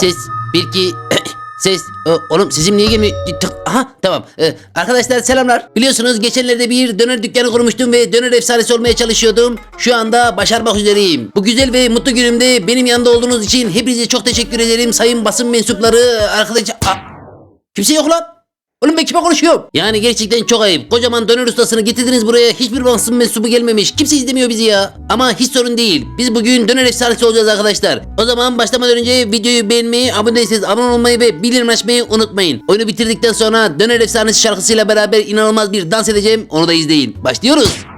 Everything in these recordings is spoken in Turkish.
Ses. Bir iki. Ses. O, oğlum sesim niye gelmiyor? Aha tamam. Ee, arkadaşlar selamlar. Biliyorsunuz geçenlerde bir döner dükkanı kurmuştum ve döner efsanesi olmaya çalışıyordum. Şu anda başarmak üzereyim. Bu güzel ve mutlu günümde benim yanında olduğunuz için hepinize çok teşekkür ederim. Sayın basın mensupları, arkadaşlar... Kimse yok lan. Oğlum ben kime konuşuyorum? Yani gerçekten çok ayıp. Kocaman döner ustasını getirdiniz buraya. Hiçbir basın mensubu gelmemiş. Kimse izlemiyor bizi ya. Ama hiç sorun değil. Biz bugün döner efsanesi olacağız arkadaşlar. O zaman başlamadan önce videoyu beğenmeyi, abone değilseniz abone olmayı ve bildirim açmayı unutmayın. Oyunu bitirdikten sonra döner efsanesi şarkısıyla beraber inanılmaz bir dans edeceğim. Onu da izleyin. Başlıyoruz.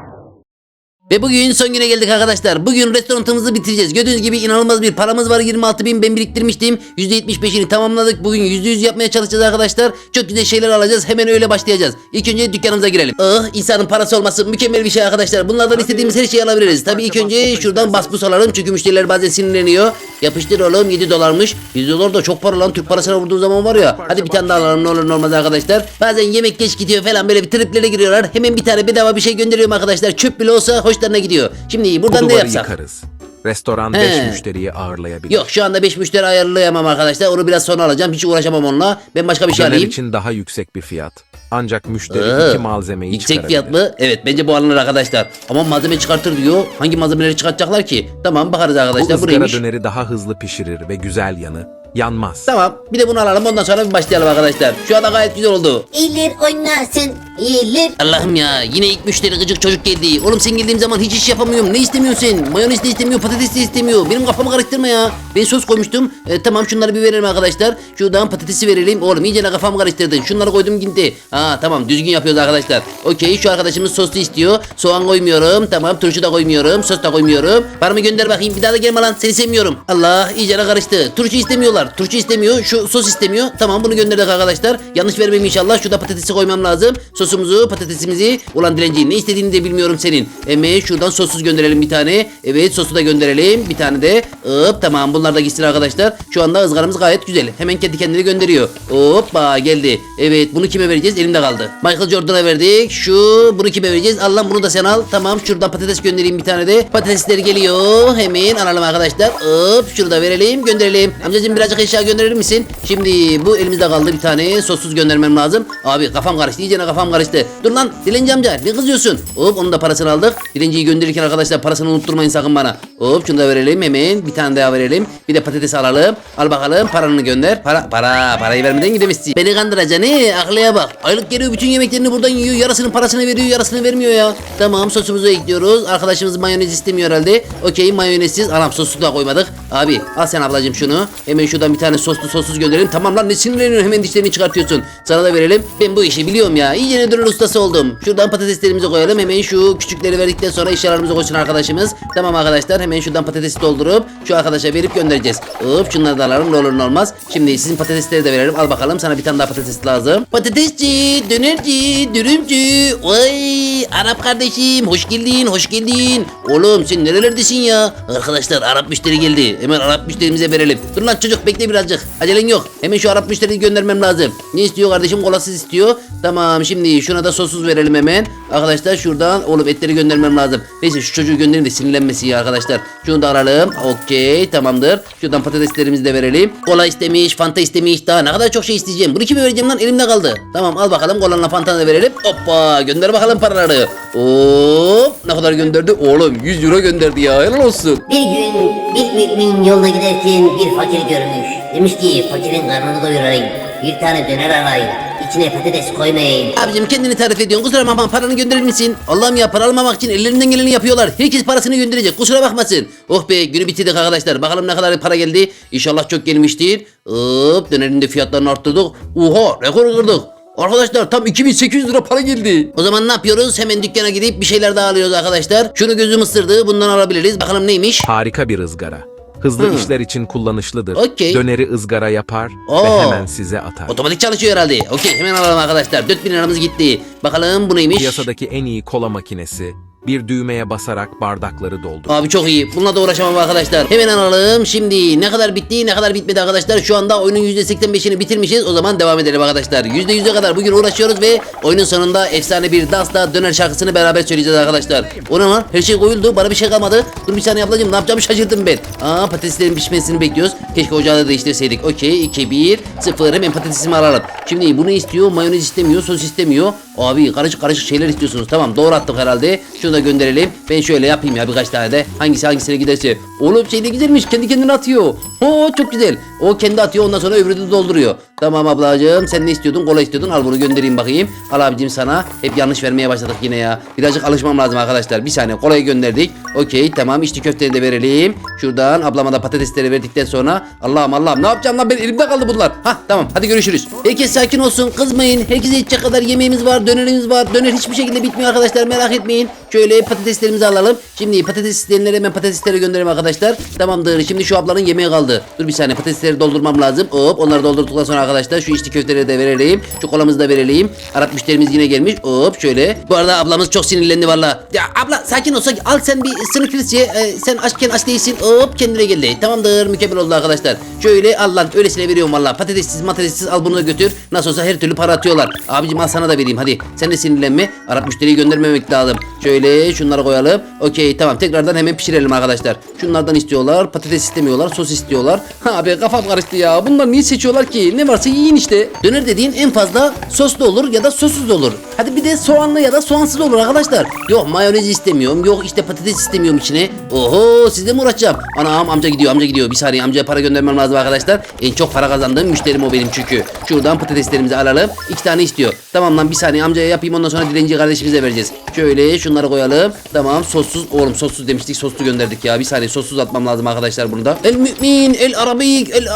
Ve bugün son güne geldik arkadaşlar. Bugün restoranımızı bitireceğiz. Gördüğünüz gibi inanılmaz bir paramız var. 26 bin ben biriktirmiştim. %75'ini tamamladık. Bugün %100 yapmaya çalışacağız arkadaşlar. Çok güzel şeyler alacağız. Hemen öyle başlayacağız. İlk önce dükkanımıza girelim. Ah insanın parası olması mükemmel bir şey arkadaşlar. Bunlardan istediğimiz her şeyi alabiliriz. Tabii ilk önce şuradan basbus alalım. Çünkü müşteriler bazen sinirleniyor. Yapıştır oğlum 7 dolarmış. 7 dolar da çok para lan. Türk parasına vurduğu zaman var ya. Hadi bir tane daha alalım ne olur ne olmaz arkadaşlar. Bazen yemek geç gidiyor falan böyle bir triplere giriyorlar. Hemen bir tane bedava bir şey gönderiyorum arkadaşlar. Çöp bile olsa hoşlarına gidiyor. Şimdi Bu buradan ne yapsak? yıkarız. Restoran He. 5 müşteriyi ağırlayabilir. Yok şu anda 5 müşteri ayarlayamam arkadaşlar. Onu biraz sonra alacağım. Hiç uğraşamam onunla. Ben başka bir şey Döner alayım. için daha yüksek bir fiyat. Ancak müşteri Aa, iki malzemeyi Yüksek çıkarabilir. fiyat mı? Evet bence bu alınır arkadaşlar. Ama malzeme çıkartır diyor. Hangi malzemeleri çıkartacaklar ki? Tamam bakarız Bu arkadaşlar. ızgara Buraymış. döneri daha hızlı pişirir ve güzel yanı yanmaz. Tamam. Bir de bunu alalım. Ondan sonra bir başlayalım arkadaşlar. Şu anda gayet güzel oldu. İyiler oynasın. İyiler. Allah'ım ya yine ilk müşteri gıcık çocuk geldi. Oğlum sen geldiğim zaman hiç iş yapamıyorum. Ne istemiyorsun? Mayonez de istemiyor, patates de istemiyor. Benim kafamı karıştırma ya. Ben sos koymuştum. E, tamam şunları bir verelim arkadaşlar. Şuradan patatesi verelim. Oğlum iyice kafamı karıştırdın. Şunları koydum gitti. Ha tamam düzgün yapıyoruz arkadaşlar. Okey şu arkadaşımız soslu istiyor. Soğan koymuyorum. Tamam turşu da koymuyorum. Sos da koymuyorum. Paramı gönder bakayım. Bir daha da gelme lan. Seni sevmiyorum. Allah iyice karıştı. Turşu istemiyorlar. Turşu istemiyor. Şu sos istemiyor. Tamam bunu gönderdik arkadaşlar. Yanlış vermeyeyim inşallah. Şurada patatesi koymam lazım. Sosumuzu, patatesimizi. Ulan dilenci ne istediğini de bilmiyorum senin. Eme şuradan sossuz gönderelim bir tane. Evet sosu da gönderelim. Bir tane de. Hop tamam bunlar da gitsin arkadaşlar. Şu anda ızgaramız gayet güzel. Hemen kendi kendine gönderiyor. Hoppa geldi. Evet bunu kime vereceğiz? Elimde kaldı. Michael Jordan'a verdik. Şu bunu kime vereceğiz? Al lan bunu da sen al. Tamam şuradan patates göndereyim bir tane de. Patatesler geliyor. Hemen alalım arkadaşlar. Hop şunu da verelim gönderelim. Amcacığım birazcık eşya gönderir misin? Şimdi bu elimizde kaldı bir tane. Sossuz göndermem lazım. Abi kafam karıştı. İyice kafam karıştı. Dur lan dilenci amca ne kızıyorsun? Hop onun da parasını aldık. Dilenciyi gönderirken arkadaşlar parasını unutturmayın sakın bana. Hop şunu da verelim hemen. Bir tane daha verelim. Bir de patates alalım. Al bakalım paranı gönder. Para para parayı vermeden gidemişsin. Beni kandıracaksın he aklıya bak. Aylık geliyor bütün yemeklerini buradan yiyor. Yarısının parasını veriyor yarısını vermiyor ya. Tamam sosumuzu ekliyoruz. Arkadaşımız mayonez istemiyor herhalde. Okey mayonezsiz. Anam sosu da koymadık. Abi al sen ablacığım şunu. Hemen şuradan bir tane soslu sossuz gönderelim. Tamam lan ne sinirleniyorsun hemen dişlerini çıkartıyorsun. Sana da verelim. Ben bu işi biliyorum ya. İyice ne döner ustası oldum. Şuradan patateslerimizi koyalım. Hemen şu küçükleri verdikten sonra eşyalarımızı koysun arkadaşımız. Tamam arkadaşlar hemen şuradan patatesi doldurup şu arkadaşa verip göndereceğiz. Hop şunları da alalım ne olur ne olmaz. Şimdi sizin patatesleri de verelim. Al bakalım sana bir tane daha patates lazım. Patatesçi, dönerci, dürümcü. Vay Arap kardeşim hoş geldin hoş geldin. Oğlum sen nerelerdesin ya? Arkadaşlar Arap müşteri geldi. Hemen Arap müşterimize verelim. Dur lan çocuk bekle birazcık. Acelen yok. Hemen şu Arap müşteriyi göndermem lazım. Ne istiyor kardeşim? Kolasız istiyor. Tamam şimdi şuna da sossuz verelim hemen. Arkadaşlar şuradan oğlum etleri göndermem lazım. Neyse şu çocuğu göndereyim de sinirlenmesin ya arkadaşlar. Şunu da alalım. Okey tamamdır. Şuradan patateslerimizi de verelim. Kola istemiş, fanta istemiş. Daha ne kadar çok şey isteyeceğim. Bunu kime vereceğim lan? Elimde kaldı. Tamam al bakalım kolanla fantanı da verelim. Hoppa gönder bakalım paraları. Hop ne kadar gönderdi? Oğlum 100 euro gönderdi ya. Helal olsun. Bir gün bir mümin yolda giderken bir fakir görmüş. Demiş ki fakirin karnını doyurayım. Bir tane döner alayım. İçine patates koymayayım. Abicim kendini tarif ediyorsun. Kusura bakma paranı gönderir misin? Allah'ım ya para almamak için ellerinden geleni yapıyorlar. Herkes parasını gönderecek. Kusura bakmasın. Oh be günü bitirdik arkadaşlar. Bakalım ne kadar para geldi. İnşallah çok gelmiştir. Hop dönerin de fiyatlarını arttırdık. Oha rekor kırdık. Arkadaşlar tam 2800 lira para geldi. O zaman ne yapıyoruz? Hemen dükkana gidip bir şeyler daha alıyoruz arkadaşlar. Şunu gözüm ısırdı. Bundan alabiliriz. Bakalım neymiş? Harika bir ızgara. Hızlı Hı. işler için kullanışlıdır. Okey. Döneri ızgara yapar Oo. ve hemen size atar. Otomatik çalışıyor herhalde. Okey hemen alalım arkadaşlar. 4000 liramız gitti. Bakalım bu neymiş? Piyasadaki en iyi kola makinesi Bir düğmeye basarak bardakları doldur. Abi çok iyi. Bununla da uğraşamam arkadaşlar. Hemen alalım. Şimdi ne kadar bitti ne kadar bitmedi arkadaşlar. Şu anda oyunun %85'ini bitirmişiz. O zaman devam edelim arkadaşlar. %100'e kadar bugün uğraşıyoruz ve oyunun sonunda efsane bir dansla döner şarkısını beraber söyleyeceğiz arkadaşlar. O ne lan? Her şey koyuldu. Bana bir şey kalmadı. Dur bir saniye ablacığım ne yapacağımı şaşırdım ben. Aa patateslerin pişmesini bekliyoruz. Keşke ocağı da değiştirseydik. Okey 2 1 0 hemen patatesimi alalım. Şimdi bunu istiyor. Mayonez istemiyor. Sos istemiyor. Abi karışık karışık şeyler istiyorsunuz. Tamam doğru attık herhalde. Şunu da gönderelim. Ben şöyle yapayım ya birkaç tane de. Hangisi hangisine giderse. Oğlum şey de güzelmiş. Kendi kendine atıyor. Oo çok güzel. O kendi atıyor ondan sonra öbürü de dolduruyor. Tamam ablacığım sen ne istiyordun? Kola istiyordun. Al bunu göndereyim bakayım. Al abicim sana. Hep yanlış vermeye başladık yine ya. Birazcık alışmam lazım arkadaşlar. Bir saniye kolayı gönderdik. Okey tamam içli köfteni de verelim. Şuradan ablama da patatesleri verdikten sonra. Allah'ım Allah'ım ne yapacağım lan ben elimde kaldı bunlar. Hah tamam hadi görüşürüz. Herkes sakin olsun kızmayın. Herkese yetecek kadar yemeğimiz var. Dönerimiz var. Döner hiçbir şekilde bitmiyor arkadaşlar merak etmeyin. Şöyle patateslerimizi alalım. Şimdi patates isteyenlere hemen patatesleri gönderelim arkadaşlar. Tamamdır. Şimdi şu ablanın yemeği kaldı. Dur bir saniye patatesleri doldurmam lazım. Hop onları doldurduktan sonra arkadaşlar şu içli köfteleri de verelim. Şu kolamızı da verelim. Arap müşterimiz yine gelmiş. Hop şöyle. Bu arada ablamız çok sinirlendi valla. Ya abla sakin ol sakin. Al sen bir sınıf ye. Ee, sen açken aç değilsin. Hop kendine geldi. Tamamdır. Mükemmel oldu arkadaşlar. Şöyle al lan. Öylesine veriyorum valla. Patatessiz matatessiz al bunu da götür. Nasıl olsa her türlü para atıyorlar. Abicim al sana da vereyim hadi. Sen de sinirlenme. Arap müşteriyi göndermemek lazım. Şöyle şunları koyalım. Okey tamam. Tekrardan hemen pişirelim arkadaşlar. Şunlardan istiyorlar. Patates istemiyorlar. Sos istiyorlar. Ha abi kafam karıştı ya. Bunlar niye seçiyorlar ki? Ne varsa yiyin işte. Döner dediğin en fazla soslu olur ya da sossuz olur. Hadi bir de soğanlı ya da soğansız olur arkadaşlar. Yok mayonez istemiyorum. Yok işte patates istemiyorum içine. Oho sizle mi uğraşacağım? Anam amca gidiyor amca gidiyor. Bir saniye amcaya para göndermem lazım arkadaşlar. En çok para kazandığım müşterim o benim çünkü. Şuradan patateslerimizi alalım. İki tane istiyor. Tamam lan bir saniye amcaya yapayım ondan sonra dilenci kardeşimize vereceğiz. Şöyle şunları koyalım. Tamam sossuz. Oğlum sossuz demiştik soslu gönderdik ya. Bir saniye sossuz atmam lazım arkadaşlar bunu da. El mümin, el arabik, el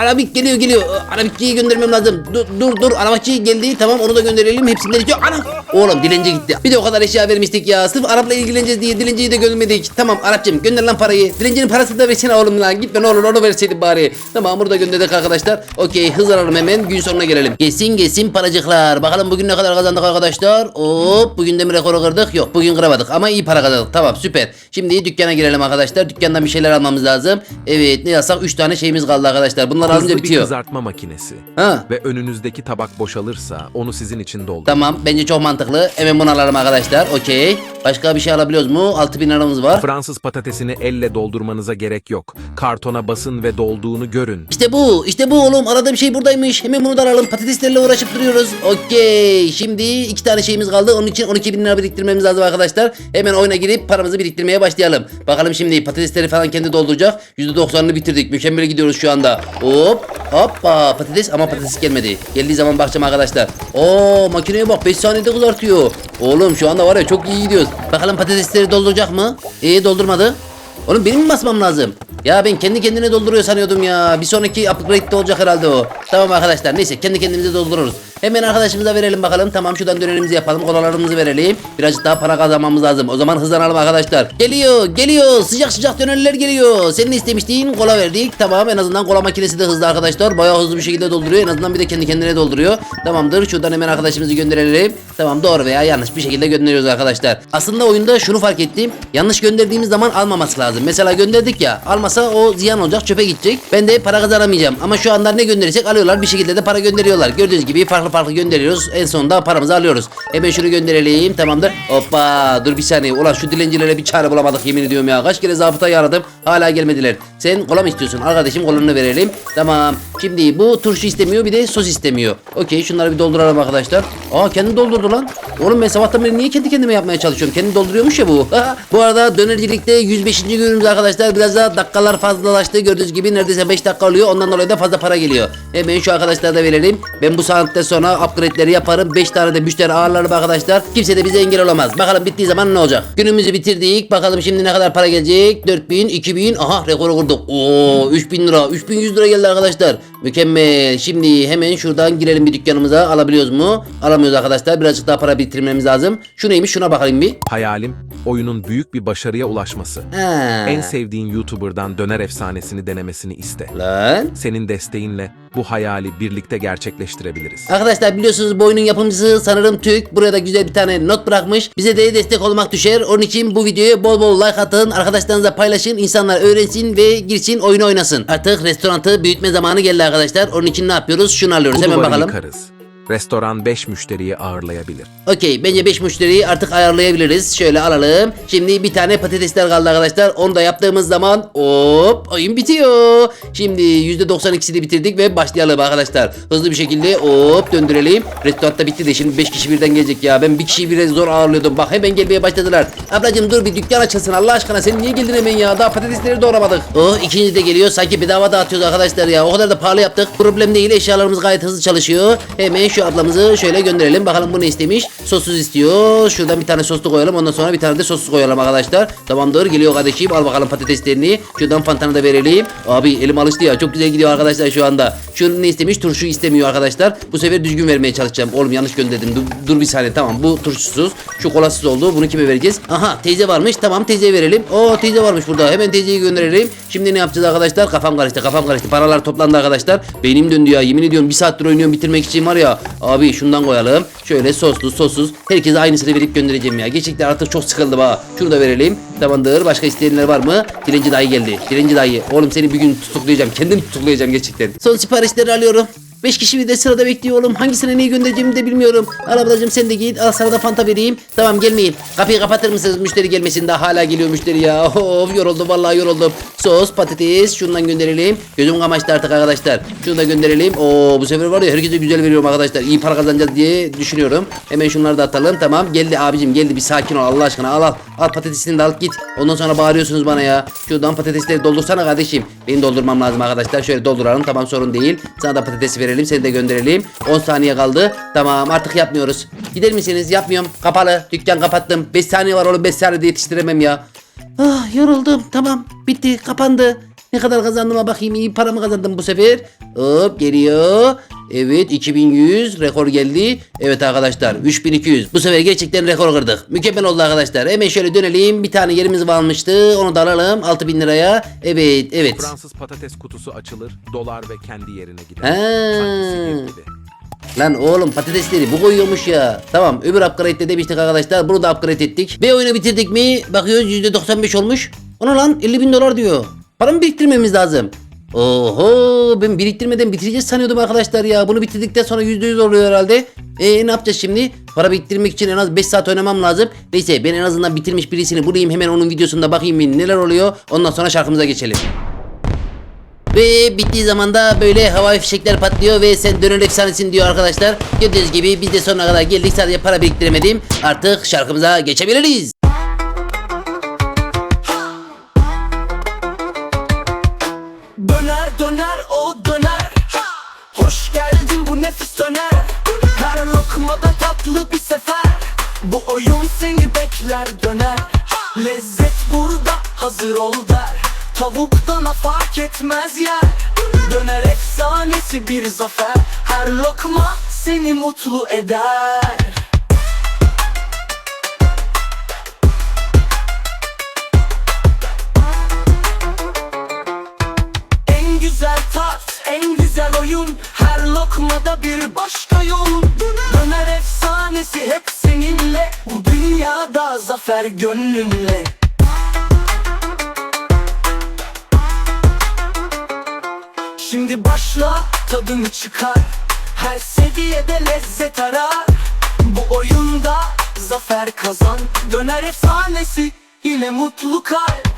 arabik geliyor geliyor. Arabikçiyi göndermem lazım. Dur dur dur arabikçi geldi. Tamam onu da gönderelim. Hepsinden istiyor. Ana! Oğlum dilenci gitti. Bir de o kadar eşya vermiştik ya. Sırf Arap'la ilgileneceğiz diye dilenciyi de göndermedik. Tamam Arapçım gönder lan parayı. Dilencinin parasını da versene oğlum lan. Gitme ne olur onu verseydin bari. Tamam burada gönderdik arkadaşlar. Okey hız alalım hemen. Gün sonuna gelelim. Gelsin gelsin paracıklar. Bakalım bugün ne kadar kazandık arkadaşlar. Hop bugün de mi rekoru kırdık? Yok bugün kıramadık ama iyi para kazandık. Tamam süper. Şimdi dükkana girelim arkadaşlar. Dükkandan bir şeyler almamız lazım. Evet ne yazsak 3 tane şeyimiz kaldı arkadaşlar. Bunlar alınca Hızlı bir bitiyor. kızartma makinesi. Ha. Ve önünüzdeki tabak boşalırsa onu sizin için doldur. Tamam bence çok mantıklı. Hemen bunu alalım arkadaşlar. Okey. Başka bir şey alabiliyoruz mu? 6000 liramız var. Fransız patatesini elle doldurmanıza gerek yok. Kartona basın ve dolduğunu görün. İşte bu, işte bu oğlum. Aradığım şey buradaymış. Hemen bunu da alalım. Patateslerle uğraşıp duruyoruz. Okey. Şimdi iki tane şeyimiz kaldı. Onun için 12 bin lira biriktirmemiz lazım arkadaşlar. Hemen oyuna girip paramızı biriktirmeye başlayalım. Bakalım şimdi patatesleri falan kendi dolduracak. %90'ını bitirdik. Mükemmel gidiyoruz şu anda. Hop. Hoppa. Patates ama patates gelmedi. Geldiği zaman bakacağım arkadaşlar. Oo makineye bak 5 saniyede kızartıyor. Oğlum şu anda var ya çok iyi gidiyoruz. Bakalım patatesleri dolduracak mı? İyi doldurmadı. Oğlum benim mi basmam lazım? Ya ben kendi kendine dolduruyor sanıyordum ya. Bir sonraki upgrade'de olacak herhalde o. Tamam arkadaşlar neyse kendi kendimize doldururuz. Hemen arkadaşımıza verelim bakalım. Tamam şuradan dönerimizi yapalım. Kolalarımızı verelim. Birazcık daha para kazanmamız lazım. O zaman hızlanalım arkadaşlar. Geliyor geliyor. Sıcak sıcak dönerler geliyor. Senin istemiştiğin kola verdik. Tamam en azından kola makinesi de hızlı arkadaşlar. Bayağı hızlı bir şekilde dolduruyor. En azından bir de kendi kendine dolduruyor. Tamamdır. Şuradan hemen arkadaşımızı gönderelim. Tamam doğru veya yanlış bir şekilde gönderiyoruz arkadaşlar. Aslında oyunda şunu fark ettim. Yanlış gönderdiğimiz zaman almaması lazım. Mesela gönderdik ya. Almasa o ziyan olacak çöpe gidecek. Ben de para kazanamayacağım. Ama şu anda ne gönderirsek alıyorlar. Bir şekilde de para gönderiyorlar. Gördüğünüz gibi farklı farklı gönderiyoruz. En sonunda paramızı alıyoruz. Hemen şunu gönderelim. Tamamdır. Hoppa. Dur bir saniye. Ulan şu dilencilere bir çare bulamadık yemin ediyorum ya. Kaç kere zabıtayı aradım. Hala gelmediler. Sen kola mı istiyorsun? Arkadaşım kolanı verelim. Tamam. Şimdi bu turşu istemiyor bir de sos istemiyor. Okey şunları bir dolduralım arkadaşlar. Aa kendi doldurdu lan. Oğlum ben sabahtan beri niye kendi kendime yapmaya çalışıyorum? Kendi dolduruyormuş ya bu. bu arada dönercilikte 105. günümüz arkadaşlar. Biraz daha dakikalar fazlalaştı. Gördüğünüz gibi neredeyse 5 dakika oluyor. Ondan dolayı da fazla para geliyor. Hemen şu arkadaşlara da verelim. Ben bu saatte sonra upgrade'leri yaparım. 5 tane de müşteri ağırlarım arkadaşlar. Kimse de bize engel olamaz. Bakalım bittiği zaman ne olacak? Günümüzü bitirdik. Bakalım şimdi ne kadar para gelecek? 4000, 2000. Aha rekoru kurduk. Oo 3000 lira. 3100 lira geldi arkadaşlar. Mükemmel. Şimdi hemen şuradan girelim bir dükkanımıza. Alabiliyoruz mu? Alamıyoruz arkadaşlar. Birazcık daha para bitirmemiz lazım. Şu neymiş? Şuna bakalım bir. Hayalim oyunun büyük bir başarıya ulaşması. Ha. En sevdiğin YouTuber'dan döner efsanesini denemesini iste. Lan. Senin desteğinle bu hayali birlikte gerçekleştirebiliriz. Arkadaşlar biliyorsunuz bu oyunun yapımcısı sanırım Türk. Buraya da güzel bir tane not bırakmış. Bize de destek olmak düşer. Onun için bu videoya bol bol like atın. Arkadaşlarınızla paylaşın. İnsanlar öğrensin ve girsin oyunu oynasın. Artık restoranı büyütme zamanı geldi arkadaşlar. Onun için ne yapıyoruz? Şunu alıyoruz. Hemen bakalım. yıkarız. Restoran 5 müşteriyi ağırlayabilir. Okey bence 5 müşteriyi artık ayarlayabiliriz. Şöyle alalım. Şimdi bir tane patatesler kaldı arkadaşlar. Onu da yaptığımız zaman hop oyun bitiyor. Şimdi %92'sini bitirdik ve başlayalım arkadaşlar. Hızlı bir şekilde hop döndürelim. Restoran da bitti de şimdi 5 kişi birden gelecek ya. Ben bir kişiyi bile zor ağırlıyordum. Bak hemen gelmeye başladılar. Ablacım dur bir dükkan açılsın Allah aşkına. Sen niye geldin hemen ya? Daha patatesleri doğramadık. Oh ikinci de geliyor. Sanki bedava dağıtıyoruz arkadaşlar ya. O kadar da pahalı yaptık. Problem değil. Eşyalarımız gayet hızlı çalışıyor. Hemen şu ablamızı şöyle gönderelim. Bakalım bu ne istemiş? Sossuz istiyor. Şuradan bir tane soslu koyalım. Ondan sonra bir tane de sossuz koyalım arkadaşlar. Tamamdır. Geliyor kardeşim. Al bakalım patateslerini. Şuradan fantanı da verelim. Abi elim alıştı ya. Çok güzel gidiyor arkadaşlar şu anda. Şu ne istemiş? Turşu istemiyor arkadaşlar. Bu sefer düzgün vermeye çalışacağım. Oğlum yanlış gönderdim. Dur, dur bir saniye. Tamam bu turşusuz. Şu kolasız oldu. Bunu kime vereceğiz? Aha teyze varmış. Tamam teyzeye verelim. Oo teyze varmış burada. Hemen teyzeyi gönderelim. Şimdi ne yapacağız arkadaşlar? Kafam karıştı. Kafam karıştı. Paralar toplandı arkadaşlar. Beynim döndü ya. Yemin ediyorum bir saattir oynuyorum bitirmek için var ya. Abi şundan koyalım. Şöyle soslu sossuz. Herkese aynısını verip göndereceğim ya. Gerçekten artık çok sıkıldım ha. Şunu da verelim. Tamamdır. Başka isteyenler var mı? Dilenci dayı geldi. Dilenci dayı. Oğlum seni bir gün tutuklayacağım. Kendim tutuklayacağım gerçekten. Son siparişleri alıyorum. 5 kişi bir de sırada bekliyor oğlum. Hangisine neyi göndereceğimi de bilmiyorum. Al ablacığım sen de git. Al sana da fanta vereyim. Tamam gelmeyin. Kapıyı kapatır mısınız? Müşteri gelmesin. Daha hala geliyor müşteri ya. Of yoruldum vallahi yoruldum. Sos, patates şundan gönderelim. Gözüm kamaştı artık arkadaşlar. Şunu da gönderelim. Oo bu sefer var ya herkese güzel veriyorum arkadaşlar. İyi para kazanacağız diye düşünüyorum. Hemen şunları da atalım. Tamam geldi abicim geldi. Bir sakin ol Allah aşkına. Al al. Al patatesini de al git. Ondan sonra bağırıyorsunuz bana ya. Şuradan patatesleri doldursana kardeşim. Benim doldurmam lazım arkadaşlar. Şöyle dolduralım. Tamam sorun değil. Sana da patatesi verelim. Seni de gönderelim. 10 saniye kaldı. Tamam artık yapmıyoruz. Gider misiniz? Yapmıyorum. Kapalı. Dükkan kapattım. 5 saniye var oğlum. 5 saniyede yetiştiremem ya. Ah yoruldum. Tamam. Bitti. Kapandı. Ne kadar kazandığıma bakayım. İyi para mı kazandım bu sefer? Hop geliyor. Evet 2100 rekor geldi. Evet arkadaşlar 3200. Bu sefer gerçekten rekor kırdık. Mükemmel oldu arkadaşlar. Hemen şöyle dönelim. Bir tane yerimiz varmıştı. Onu da alalım 6000 liraya. Evet evet. Fransız patates kutusu açılır, dolar ve kendi yerine gider. Ha. Sanki sihir gibi. Lan oğlum patatesleri bu koyuyormuş ya. Tamam öbür upgrade'de demiştik arkadaşlar. Bunu da upgrade ettik. Ve oyunu bitirdik mi? Bakıyoruz %95 olmuş. Ona lan 50 bin dolar diyor. Para mı biriktirmemiz lazım? Oho ben biriktirmeden bitireceğiz sanıyordum arkadaşlar ya. Bunu bitirdikten sonra %100 oluyor herhalde. E ne yapacağız şimdi? Para biriktirmek için en az 5 saat oynamam lazım. Neyse ben en azından bitirmiş birisini bulayım hemen onun videosunda bakayım bir neler oluyor. Ondan sonra şarkımıza geçelim. Ve bittiği zaman da böyle havai fişekler patlıyor ve sen döner efsanesin diyor arkadaşlar. Gördüğünüz gibi biz de sonuna kadar geldik sadece para biriktiremedim. Artık şarkımıza geçebiliriz. Oyun seni bekler döner. Lezzet burada hazır ol der. Tavuktan fark etmez yer. Döner efsanesi bir zafer. Her lokma seni mutlu eder seninle Bu dünyada zafer gönlünle Şimdi başla tadını çıkar. Her seviyede lezzet arar. Bu oyunda zafer kazan. Döner efsanesi yine mutlu kalp